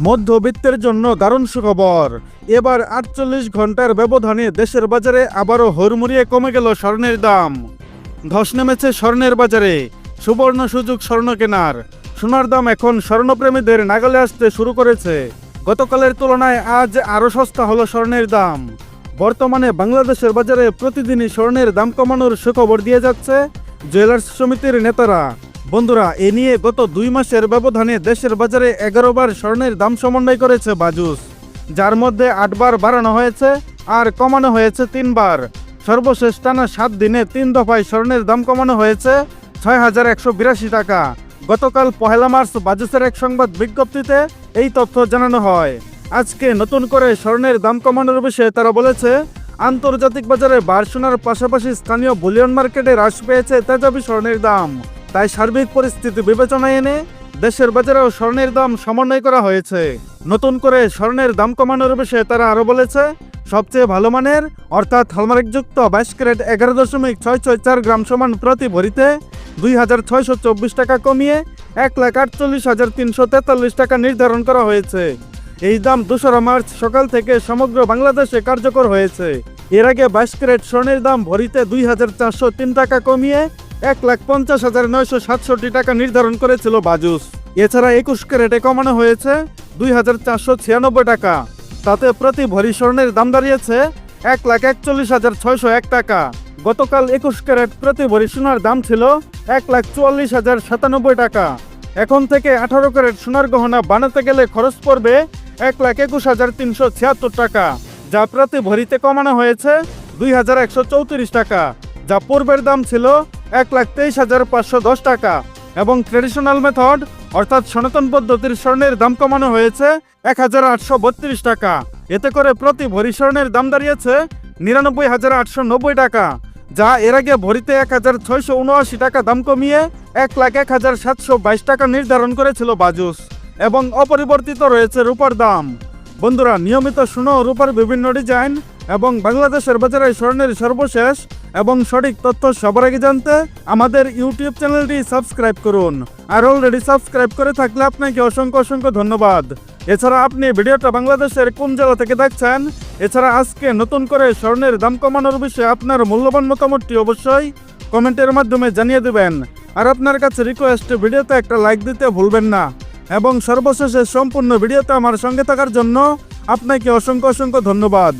মধ্যবিত্তের জন্য দারুণ সুখবর। এবার আটচল্লিশ ঘণ্টার ব্যবধানে দেশের বাজারে আবারও হুড়মুড়িয়ে কমে গেল স্বর্ণের দাম। ধস নেমেছে স্বর্ণের বাজারে। সুবর্ণ সুযোগ স্বর্ণ কেনার। সোনার দাম এখন স্বর্ণপ্রেমীদের নাগালে আসতে শুরু করেছে। গতকালের তুলনায় আজ আরও সস্তা হলো স্বর্ণের দাম। বর্তমানে বাংলাদেশের বাজারে প্রতিদিনই স্বর্ণের দাম কমানোর সুখবর দিয়ে যাচ্ছে জুয়েলার্স সমিতির নেতারা। বন্ধুরা, এ নিয়ে গত দুই মাসের ব্যবধানে দেশের বাজারে এগারো বার স্বর্ণের দাম সমন্বয় করেছে বাজুস। যার মধ্যে আটবার বাড়ানো হয়েছে আর কমানো হয়েছে তিনবার। সর্বশেষ টানা সাত দিনে তিন দফায় স্বর্ণের দাম কমানো হয়েছে ছয় হাজার একশো বিরাশি টাকা। গতকাল পহেলা মার্চ বাজুসের এক সংবাদ বিজ্ঞপ্তিতে এই তথ্য জানানো হয়। আজকে নতুন করে স্বর্ণের দাম কমানোর বিষয়ে তারা বলেছে, আন্তর্জাতিক বাজারে বার পাশাপাশি স্থানীয় বুলিয়ন মার্কেটে হ্রাস পেয়েছে তেজাবি স্বর্ণের দাম। তাই সার্বিক পরিস্থিতি বিবেচনায় এনে দেশের বাজারেও স্বর্ণের দাম সমন্বয় করা হয়েছে। নতুন করে স্বর্ণের দাম কমানোর বিষয়ে তারা আরও বলেছে, সবচেয়ে ভালো মানের, অর্থাৎ হলমার্কযুক্ত বাইশ ক্যারেট এগারো দশমিক ছয় ছয় চার গ্রাম সমান প্রতি ভরিতে দুই হাজার ছয়শো চব্বিশ টাকা কমিয়ে এক লাখ আটচল্লিশ হাজার তিনশো তেতাল্লিশ টাকা নির্ধারণ করা হয়েছে। এই দাম দোসরা মার্চ সকাল থেকে সমগ্র বাংলাদেশে কার্যকর হয়েছে। এর আগে বাইশ ক্যারেট স্বর্ণের দাম ভরিতে দুই হাজার চারশো তিন টাকা কমিয়ে এক লাখ পঞ্চাশ হাজার নয়শো সাতষট্টি টাকা নির্ধারণ করেছিল বাজুস। এছাড়া একুশ ক্যারেটে কমানো হয়েছে দুই হাজার চারশো ছিয়ানব্বই টাকা। তাতে প্রতি ভরি স্বর্ণের দাম দাঁড়িয়েছে এক লাখ একচল্লিশ হাজার ছয়শো এক টাকা। গতকাল একুশ ক্যারেট প্রতি ভরি সোনার দাম ছিল এক লাখ চুয়াল্লিশ হাজার সাতানব্বই টাকা। এখন থেকে আঠারো ক্যারেট সোনার গহনা বানাতে গেলে খরচ পড়বে এক লাখ একুশ হাজার তিনশো ছিয়াত্তর টাকা, যা প্রতি ভরিতে কমানো হয়েছে দুই হাজার একশো চৌত্রিশ টাকা, যা পূর্বের দাম ছিল এক লাখ তেইশ হাজার পাঁচশো দশ টাকা। এবং ট্রেডিশনাল মেথড অর্থাৎ সনাতন পদ্ধতির স্বর্ণের দাম কমানো হয়েছে এক হাজার আটশো বত্রিশ টাকা। এতে করে প্রতি ভরি স্বর্ণের দাম দাঁড়িয়েছে নিরানব্বই হাজার আটশো নব্বই টাকা, যা এর আগে ভরিতে এক হাজার ছয়শো উনআশি টাকা দাম কমিয়ে এক লাখ এক হাজার সাতশো বাইশ টাকা নির্ধারণ করেছিল বাজুস, এবং অপরিবর্তিত রয়েছে রূপার দাম। বন্ধুরা, নিয়মিত শুনো রূপার বিভিন্ন ডিজাইন এবং বাংলাদেশের বাজারে স্বর্ণের সর্বশেষ এবং সঠিক তথ্য সবার আগে জানতে আমাদের ইউটিউব চ্যানেলটি সাবস্ক্রাইব করুন। আর অলরেডি সাবস্ক্রাইব করে থাকলে আপনাকে অসংখ্য অসংখ্য ধন্যবাদ। এছাড়া আপনি ভিডিওটা বাংলাদেশের কোন জেলা থেকে দেখছেন? এছাড়া আজকে নতুন করে স্বর্ণের দাম কমানোর বিষয়ে আপনার মূল্যবান মতামতটি অবশ্যই কমেন্টের মাধ্যমে জানিয়ে দেবেন। আর আপনার কাছে রিকোয়েস্ট ভিডিওতে একটা লাইক দিতে ভুলবেন না। এবং সর্বশেষে সম্পূর্ণ ভিডিওতে আমার সঙ্গে থাকার জন্য আপনাকে অসংখ্য অসংখ্য ধন্যবাদ।